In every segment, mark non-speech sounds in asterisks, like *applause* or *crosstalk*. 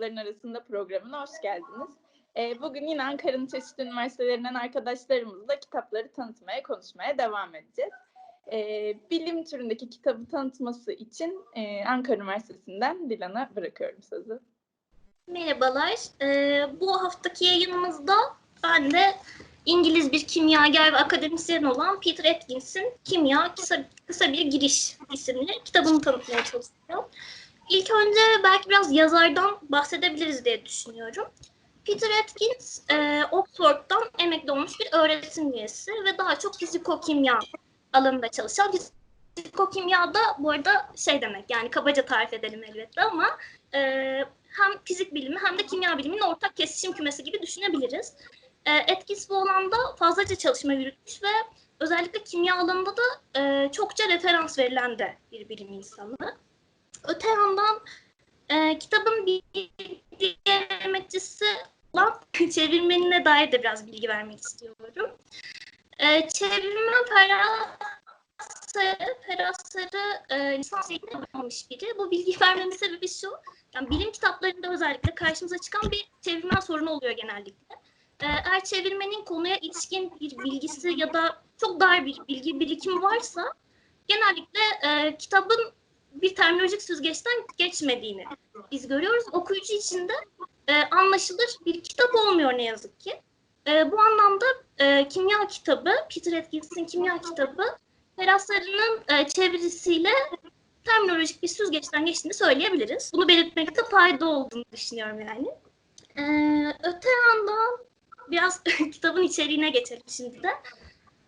Yolların Arasında programına hoş geldiniz. Ee, bugün yine Ankara'nın çeşitli üniversitelerinden arkadaşlarımızla kitapları tanıtmaya, konuşmaya devam edeceğiz. Ee, bilim türündeki kitabı tanıtması için e, Ankara Üniversitesi'nden Dilan'a bırakıyorum sözü. Merhabalar. Ee, bu haftaki yayınımızda ben de İngiliz bir kimyager ve akademisyen olan Peter Atkins'in Kimya Kısa, Kısa Bir Giriş isimli kitabını tanıtmaya çalışacağım. İlk önce belki biraz yazardan bahsedebiliriz diye düşünüyorum. Peter Atkins, e, Oxford'dan emekli olmuş bir öğretim üyesi ve daha çok fizikokimya alanında çalışan. Fizikokimya da bu arada şey demek yani kabaca tarif edelim elbette ama e, hem fizik bilimi hem de kimya biliminin ortak kesişim kümesi gibi düşünebiliriz. E, Atkins bu alanda fazlaca çalışma yürütmüş ve özellikle kimya alanında da e, çokça referans verilen de bir bilim insanı. Öte yandan e, kitabın bir diğer emekçisi olan *laughs* çevirmenine dair de biraz bilgi vermek istiyorum. E, çevirmen Ferhat Sarı, Ferhat Sarı e, lisans eğitimine almış biri. Bu bilgi vermemin sebebi şu, yani bilim kitaplarında özellikle karşımıza çıkan bir çevirmen sorunu oluyor genellikle. E, eğer çevirmenin konuya ilişkin bir bilgisi ya da çok dar bir bilgi birikimi varsa genellikle e, kitabın bir terminolojik süzgeçten geçmediğini biz görüyoruz. Okuyucu için de e, anlaşılır bir kitap olmuyor ne yazık ki. E, bu anlamda e, kimya kitabı, Peter Atkins'in kimya kitabı, Ferhat e, çevirisiyle terminolojik bir süzgeçten geçtiğini söyleyebiliriz. Bunu belirtmekte fayda olduğunu düşünüyorum yani. E, öte yandan biraz *laughs* kitabın içeriğine geçelim şimdi de.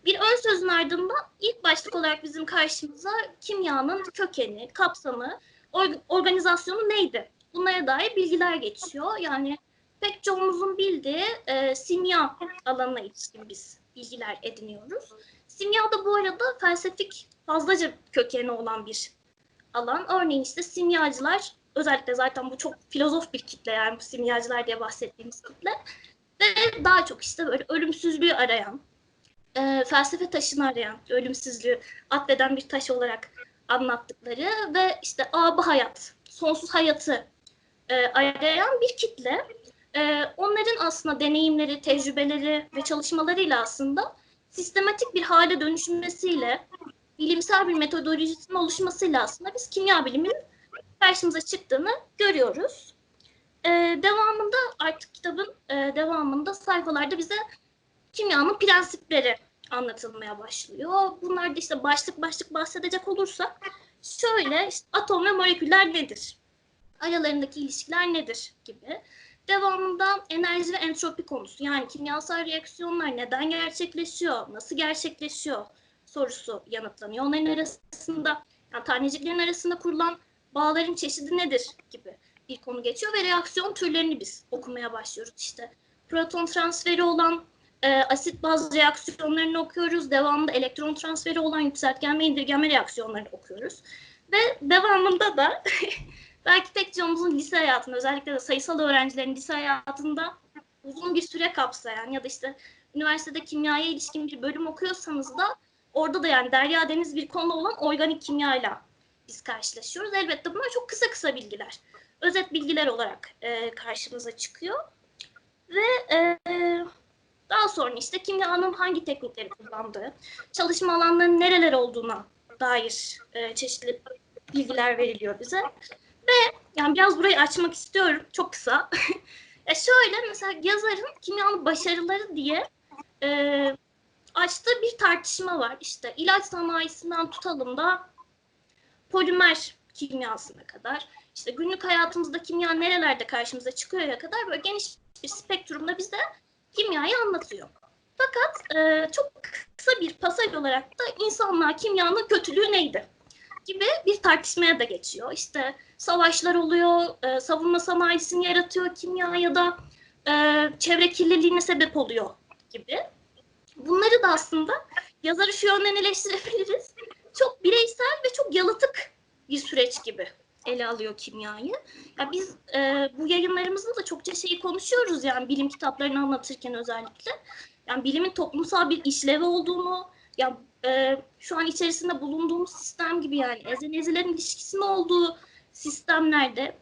Bir ön sözün ardından ilk başlık olarak bizim karşımıza kimyanın kökeni, kapsamı, or- organizasyonu neydi? Bunlara dair bilgiler geçiyor. Yani pek çoğumuzun bildiği e, simya alanına ilişkin biz bilgiler ediniyoruz. Simya da bu arada felsefik fazlaca kökeni olan bir alan. Örneğin işte simyacılar, özellikle zaten bu çok filozof bir kitle yani bu simyacılar diye bahsettiğimiz kitle. Ve daha çok işte böyle ölümsüzlüğü arayan, e, felsefe taşını arayan, ölümsüzlüğü atfeden bir taş olarak anlattıkları ve işte abı hayat, sonsuz hayatı e, arayan bir kitle. E, onların aslında deneyimleri, tecrübeleri ve çalışmalarıyla aslında sistematik bir hale dönüşmesiyle, bilimsel bir metodolojisinin oluşmasıyla aslında biz kimya biliminin karşımıza çıktığını görüyoruz. E, devamında artık kitabın e, devamında sayfalarda bize kimyanın prensipleri anlatılmaya başlıyor. Bunlar da işte başlık başlık bahsedecek olursak şöyle işte atom ve moleküller nedir? Aralarındaki ilişkiler nedir gibi. Devamında enerji ve entropi konusu yani kimyasal reaksiyonlar neden gerçekleşiyor, nasıl gerçekleşiyor sorusu yanıtlanıyor. Onların arasında yani taneciklerin arasında kurulan bağların çeşidi nedir gibi bir konu geçiyor ve reaksiyon türlerini biz okumaya başlıyoruz. İşte proton transferi olan e, asit baz reaksiyonlarını okuyoruz. Devamında elektron transferi olan yükseltgenme indirgenme reaksiyonlarını okuyoruz. Ve devamında da *laughs* belki pek çoğumuzun lise hayatında özellikle de sayısal öğrencilerin lise hayatında uzun bir süre kapsayan ya da işte üniversitede kimyaya ilişkin bir bölüm okuyorsanız da orada da yani derya deniz bir konu olan organik kimyayla biz karşılaşıyoruz. Elbette bunlar çok kısa kısa bilgiler. Özet bilgiler olarak e, karşımıza çıkıyor. Ve e, daha sonra işte kimyanın hangi teknikleri kullandığı, çalışma alanlarının nereler olduğuna dair e, çeşitli bilgiler veriliyor bize. Ve yani biraz burayı açmak istiyorum çok kısa. *laughs* e şöyle mesela yazarın kimyanın başarıları diye e, açtığı bir tartışma var. İşte ilaç sanayisinden tutalım da polimer kimyasına kadar. İşte günlük hayatımızda kimya nerelerde karşımıza çıkıyor ya kadar böyle geniş bir spektrumda bize kimyayı anlatıyor. Fakat e, çok kısa bir pasaj olarak da insanlığa kimyanın kötülüğü neydi gibi bir tartışmaya da geçiyor. İşte savaşlar oluyor, e, savunma sanayisini yaratıyor kimya ya da e, çevre kirliliğine sebep oluyor gibi. Bunları da aslında yazarı şu yönden eleştirebiliriz. Çok bireysel ve çok yalıtık bir süreç gibi ele alıyor kimyayı. Ya biz e, bu yayınlarımızda da çokça şeyi konuşuyoruz yani bilim kitaplarını anlatırken özellikle. Yani bilimin toplumsal bir işlevi olduğunu, ya e, şu an içerisinde bulunduğumuz sistem gibi yani ezen ezilerin ilişkisinin olduğu sistemlerde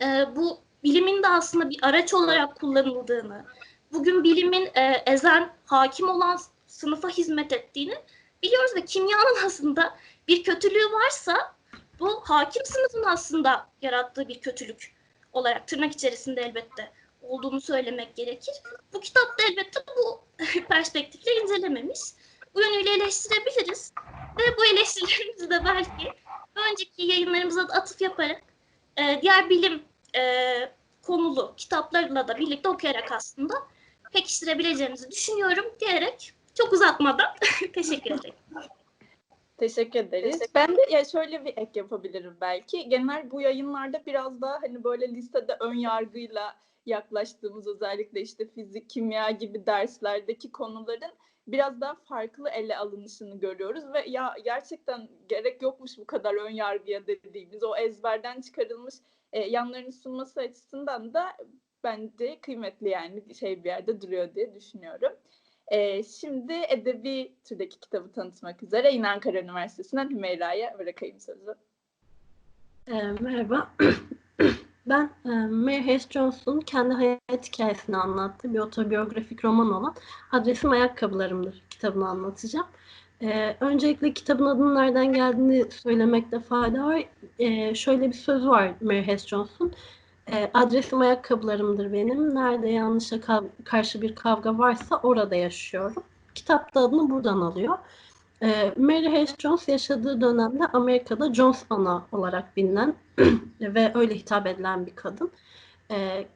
e, bu bilimin de aslında bir araç olarak kullanıldığını, bugün bilimin e, ezen, hakim olan sınıfa hizmet ettiğini biliyoruz ve kimyanın *laughs* aslında bir kötülüğü varsa bu hakim sınıfın aslında yarattığı bir kötülük olarak tırnak içerisinde elbette olduğunu söylemek gerekir. Bu kitapta elbette bu *laughs* perspektifle incelememiş. Bu yönüyle eleştirebiliriz. Ve bu eleştirilerimizi de belki önceki yayınlarımıza da atıf yaparak e, diğer bilim e, konulu kitaplarla da birlikte okuyarak aslında pekiştirebileceğimizi düşünüyorum diyerek çok uzatmadan *laughs* teşekkür ederim. Teşekkür ederiz. Ben de ya şöyle bir ek yapabilirim belki. Genel bu yayınlarda biraz daha hani böyle listede ön yargıyla yaklaştığımız özellikle işte fizik, kimya gibi derslerdeki konuların biraz daha farklı ele alınışını görüyoruz ve ya gerçekten gerek yokmuş bu kadar ön yargıya dediğimiz o ezberden çıkarılmış e, yanlarını sunması açısından da bence kıymetli yani şey bir yerde duruyor diye düşünüyorum. Ee, şimdi edebi türdeki kitabı tanıtmak üzere yine Ankara Üniversitesi'nden Hümeyra'ya bırakayım sözü. E, merhaba. *clears throat* Ben e, Mary Hayes Jones'un kendi hayat hikayesini anlattığı bir otobiyografik roman olan Adresim Ayakkabılarımdır kitabını anlatacağım. E, öncelikle kitabın adının nereden geldiğini söylemekte fayda var. E, şöyle bir söz var Mary Hayes Jones'un. E, adresim ayakkabılarımdır benim. Nerede yanlışa karşı bir kavga varsa orada yaşıyorum. Kitap da adını buradan alıyor. E, Mary Hayes Jones yaşadığı dönemde Amerika'da Jones Ana olarak bilinen *clears throat* ve öyle hitap edilen bir kadın. E,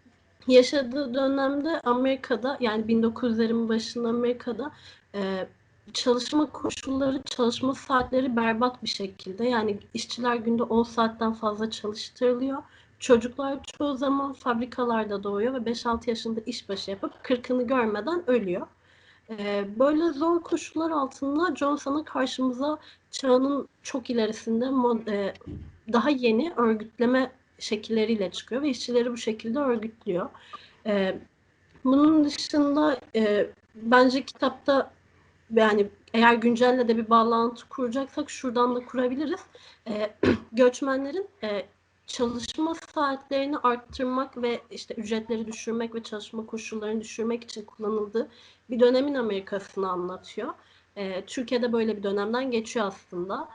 yaşadığı dönemde Amerika'da yani 1900'lerin başında Amerika'da e, çalışma koşulları, çalışma saatleri berbat bir şekilde. Yani işçiler günde 10 saatten fazla çalıştırılıyor. Çocuklar çoğu zaman fabrikalarda doğuyor ve 5-6 yaşında işbaşı yapıp 40'ını görmeden ölüyor. Ee, böyle zor koşullar altında Johnson'a karşımıza çağının çok ilerisinde e, daha yeni örgütleme şekilleriyle çıkıyor ve işçileri bu şekilde örgütlüyor. Ee, bunun dışında e, bence kitapta yani eğer güncelle de bir bağlantı kuracaksak şuradan da kurabiliriz. Ee, *clears throat* göçmenlerin e, çalışma saatlerini arttırmak ve işte ücretleri düşürmek ve çalışma koşullarını düşürmek için kullanıldığı bir dönemin Amerika'sını anlatıyor. Ee, Türkiye'de böyle bir dönemden geçiyor aslında.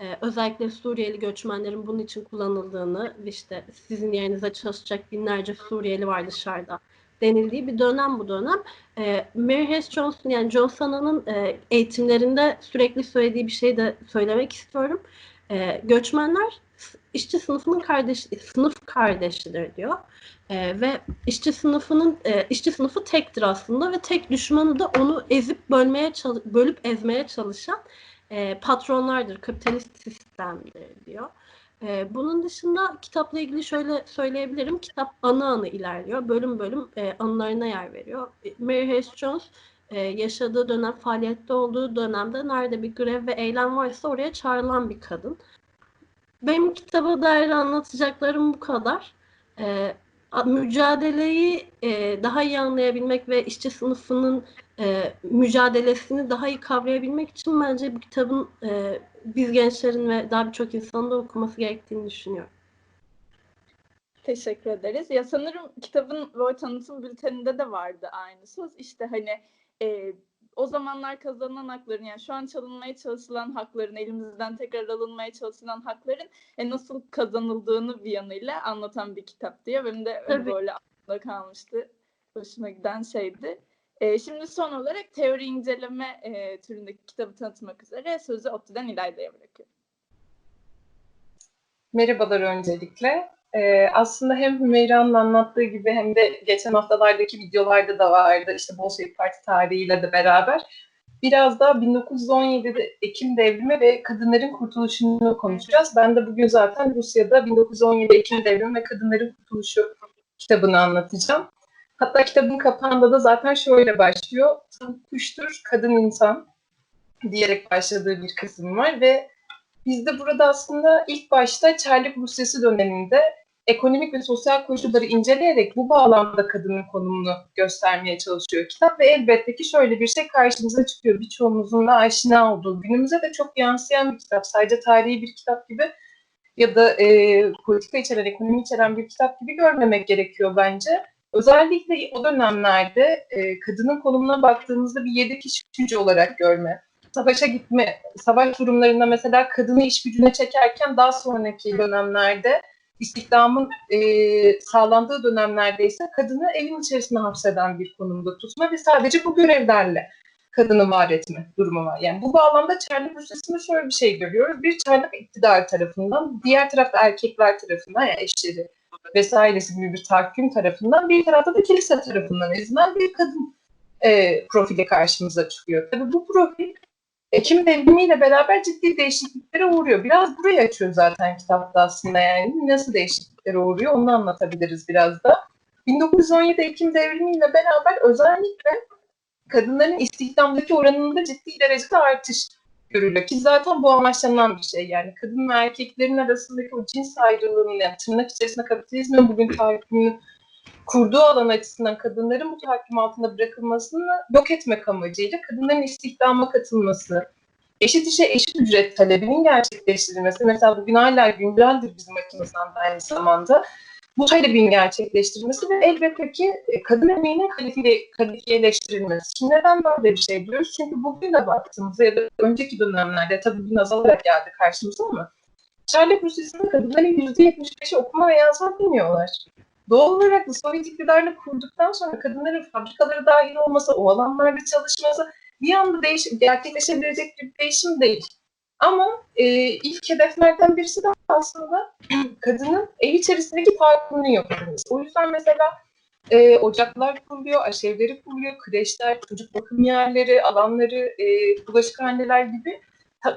Ee, özellikle Suriyeli göçmenlerin bunun için kullanıldığını ve işte sizin yerinize çalışacak binlerce Suriyeli var dışarıda denildiği bir dönem bu dönem. Ee, Mary Hayes Johnson yani John Sana'nın e, eğitimlerinde sürekli söylediği bir şey de söylemek istiyorum. Ee, göçmenler işçi sınıfının kardeş sınıf kardeşidir diyor. Ee, ve işçi sınıfının e, işçi sınıfı tektir aslında ve tek düşmanı da onu ezip bölmeye bölüp ezmeye çalışan e, patronlardır, kapitalist sistemdir diyor. E, bunun dışında kitapla ilgili şöyle söyleyebilirim. Kitap anı anı ilerliyor. Bölüm bölüm e, anılarına yer veriyor. E, Mary Hayes Jones e, yaşadığı dönem, faaliyette olduğu dönemde nerede bir grev ve eylem varsa oraya çağrılan bir kadın. Benim kitaba dair anlatacaklarım bu kadar. E, mücadeleyi e, daha iyi anlayabilmek ve işçi sınıfının e, mücadelesini daha iyi kavrayabilmek için bence bu kitabın e, biz gençlerin ve daha birçok insanın da okuması gerektiğini düşünüyorum. Teşekkür ederiz. Ya sanırım kitabın böyle tanıtım bülteninde de vardı aynı söz. İşte hani e, o zamanlar kazanılan hakların yani şu an çalınmaya çalışılan hakların elimizden tekrar alınmaya çalışılan hakların e, nasıl kazanıldığını bir yanıyla anlatan bir kitap diye benim de Tabii. böyle aklımda kalmıştı. Hoşuma giden şeydi. E, şimdi son olarak teori inceleme e, türündeki kitabı tanıtmak üzere sözü ODTÜ'den İlayda'ya bırakıyorum. Merhabalar öncelikle. Ee, aslında hem Hümeyra'nın anlattığı gibi hem de geçen haftalardaki videolarda da vardı işte Bolşevik Parti tarihiyle de beraber. Biraz da 1917'de Ekim devrimi ve kadınların kurtuluşunu konuşacağız. Ben de bugün zaten Rusya'da 1917 Ekim devrimi ve kadınların kurtuluşu kitabını anlatacağım. Hatta kitabın kapağında da zaten şöyle başlıyor. Tavuk kuştur, kadın insan diyerek başladığı bir kısım var ve biz de burada aslında ilk başta Çarlık Rusyası döneminde ekonomik ve sosyal koşulları inceleyerek bu bağlamda kadının konumunu göstermeye çalışıyor kitap ve elbette ki şöyle bir şey karşımıza çıkıyor. Birçoğumuzun da aşina olduğu, günümüze de çok yansıyan bir kitap. Sadece tarihi bir kitap gibi ya da e, politika içeren, ekonomi içeren bir kitap gibi görmemek gerekiyor bence. Özellikle o dönemlerde e, kadının konumuna baktığımızda bir yedi kişi gücü olarak görme, savaşa gitme, savaş durumlarında mesela kadını iş gücüne çekerken daha sonraki dönemlerde istihdamın e, sağlandığı dönemlerde ise kadını evin içerisinde hapseden bir konumda tutma ve sadece bu görevlerle kadını var etme durumu var. Yani bu bağlamda Çarlık Rusyası'nda şöyle bir şey görüyoruz. Bir Çarlık iktidar tarafından, diğer tarafta erkekler tarafından, yani eşleri vesairesi gibi bir tahakküm tarafından, bir tarafta da kilise tarafından ezilen bir kadın e, profili karşımıza çıkıyor. Tabii bu profil Ekim devrimiyle beraber ciddi değişikliklere uğruyor. Biraz burayı açıyor zaten kitapta aslında yani. Nasıl değişikliklere uğruyor onu anlatabiliriz biraz da. 1917 Ekim devrimiyle beraber özellikle kadınların istihdamdaki oranında ciddi derecede artış görülüyor. Ki zaten bu amaçlanan bir şey yani. Kadın ve erkeklerin arasındaki o cins ayrılığının yani tırnak içerisinde kapitalizmin bugün tahakkümünü kurduğu alan açısından kadınların bu tahakküm altında bırakılmasını yok etmek amacıyla kadınların istihdama katılması, eşit işe eşit ücret talebinin gerçekleştirilmesi, mesela bugün hala günceldir bizim açımızdan da aynı zamanda, bu talebin gerçekleştirilmesi ve elbette ki e, kadın emeğinin kalifiye, kalifiyeleştirilmesi. Şimdi neden böyle bir şey diyoruz? Çünkü bugün de baktığımızda ya da önceki dönemlerde tabii bugün azalarak geldi karşımıza ama Çarlık Rusyası'nda kadınların %75'i okuma ve yazma bilmiyorlar. Doğal olarak da Sovyet iktidarını kurduktan sonra kadınların fabrikalara dahil olması, o alanlarda çalışması bir anda değiş gerçekleşebilecek bir değişim değil. Ama e, ilk hedeflerden birisi de aslında *clears throat* kadının ev içerisindeki tahakkümünü yapabilmesi. O yüzden mesela e, ocaklar kuruluyor, aşevleri kuruluyor, kreşler, çocuk bakım yerleri, alanları, e, bulaşıkhaneler gibi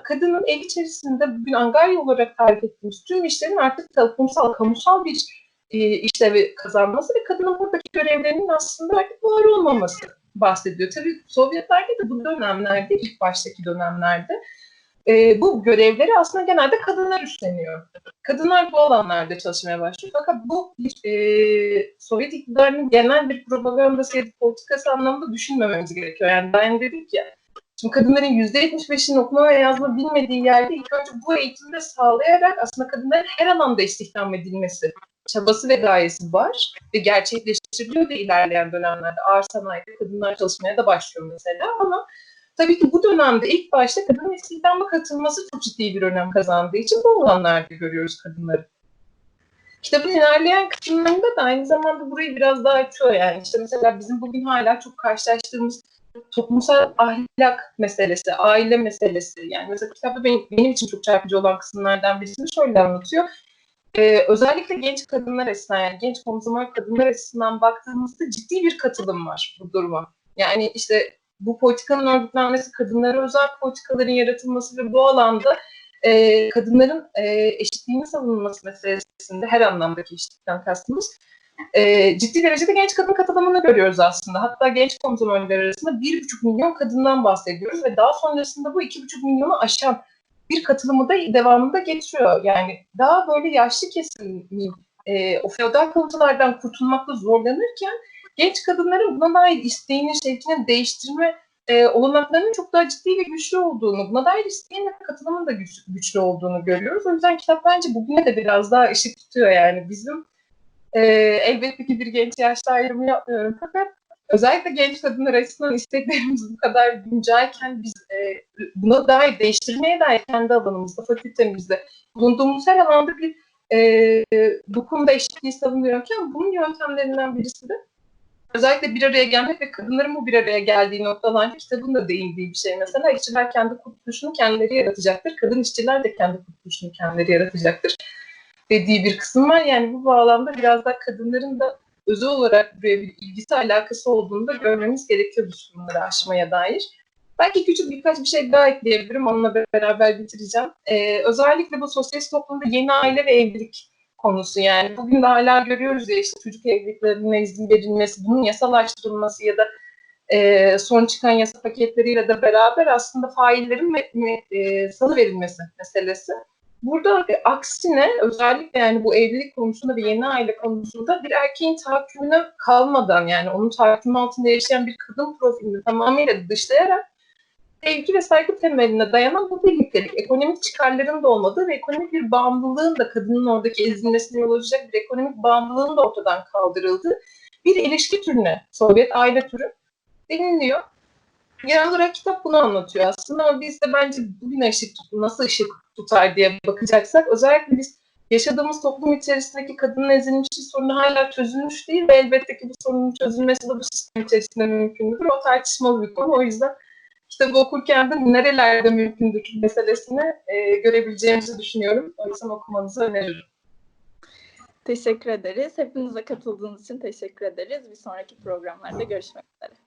kadının ev içerisinde bugün angarya olarak tarif ettiğimiz tüm işlerin artık toplumsal, kamusal bir işlevi kazanması ve kadının buradaki görevlerinin aslında var olmaması bahsediyor. Tabii Sovyetlerde de bu dönemlerde, ilk baştaki dönemlerde e, bu görevleri aslında genelde kadınlar üstleniyor. Kadınlar bu alanlarda çalışmaya başlıyor. Fakat bu e, Sovyet iktidarının genel bir propagandası ya da politikası anlamında düşünmememiz gerekiyor. Yani ben dedik ya, şimdi kadınların %75'inin okuma ve yazma bilmediği yerde ilk önce bu eğitimde sağlayarak aslında kadınların her alanda istihdam edilmesi çabası ve gayesi var ve gerçekleştiriliyor da ilerleyen dönemlerde ağır sanayide kadınlar çalışmaya da başlıyor mesela ama tabii ki bu dönemde ilk başta kadın istihdama katılması çok ciddi bir önem kazandığı için bu alanlarda görüyoruz kadınları. Kitabın ilerleyen kısımlarında da aynı zamanda burayı biraz daha açıyor yani. işte mesela bizim bugün hala çok karşılaştığımız toplumsal ahlak meselesi, aile meselesi. Yani mesela kitapta benim, benim için çok çarpıcı olan kısımlardan birisini şöyle anlatıyor. Ee, özellikle genç kadınlar açısından yani genç konsumer kadınlar açısından baktığımızda ciddi bir katılım var bu duruma. Yani işte bu politikanın örgütlenmesi, kadınlara özel politikaların yaratılması ve bu alanda e, kadınların e, eşitliğinin savunulması meselesinde her anlamdaki eşitlikten kastımız e, ciddi derecede genç kadın katılımını görüyoruz aslında. Hatta genç konsumerler arasında bir buçuk milyon kadından bahsediyoruz ve daha sonrasında bu iki buçuk milyonu aşan bir katılımı da devamında geçiyor. Yani daha böyle yaşlı kesimin e, o feodal kalıntılardan kurtulmakta zorlanırken genç kadınların buna dair isteğini, şevkini değiştirme e, olanaklarının çok daha ciddi ve güçlü olduğunu, buna dair isteğin ve katılımın da güç, güçlü olduğunu görüyoruz. O yüzden kitap bence bugüne de biraz daha ışık tutuyor yani. Bizim e, elbette ki bir genç yaşta ayrımı yapmıyorum fakat özellikle genç kadınlar açısından isteklerimiz bu kadar güncelken biz e, buna dair değiştirmeye dair kendi alanımızda, fakültemizde bulunduğumuz her alanda bir e, konuda eşitliği savunuyorken bunun yöntemlerinden birisi de özellikle bir araya gelmek ve kadınların bu bir araya geldiği noktalarda kitabın da değindiği bir şey. Mesela işçiler kendi kurtuluşunu kendileri yaratacaktır. Kadın işçiler de kendi kurtuluşunu kendileri yaratacaktır dediği bir kısım var. Yani bu bağlamda biraz daha kadınların da özel olarak buraya bir ilgisi alakası olduğunu da görmemiz gerekiyor bu sorunları aşmaya dair. Belki küçük birkaç bir şey daha ekleyebilirim. Onunla beraber bitireceğim. Ee, özellikle bu sosyalist toplumda yeni aile ve evlilik konusu yani. Bugün de hala görüyoruz ya işte çocuk evliliklerine izin verilmesi, bunun yasalaştırılması ya da e, son çıkan yasa paketleriyle de beraber aslında faillerin me, me, e, salı verilmesi meselesi. Burada e, aksine özellikle yani bu evlilik konusunda ve yeni aile konusunda bir erkeğin tahakkümüne kalmadan yani onun tahakküm altında yaşayan bir kadın profilini tamamıyla dışlayarak sevgi ve saygı temeline dayanan bu birliktelik, ekonomik çıkarların da olmadığı ve ekonomik bir bağımlılığın da kadının oradaki ezilmesine yol açacak bir ekonomik bağımlılığın da ortadan kaldırıldığı bir ilişki türüne, Sovyet aile türü deniliyor. Genel olarak kitap bunu anlatıyor aslında ama biz de bence bugün ışık nasıl ışık tutar diye bakacaksak özellikle biz yaşadığımız toplum içerisindeki kadının ezilmişliği sorunu hala çözülmüş değil ve elbette ki bu sorunun çözülmesi de bu sistem içerisinde mümkündür. O tartışmalı bir konu. O yüzden kitabı okurken de nerelerde mümkündür meselesini e, görebileceğimizi düşünüyorum. O yüzden okumanızı öneririm. Teşekkür ederiz. Hepinize katıldığınız için teşekkür ederiz. Bir sonraki programlarda görüşmek üzere.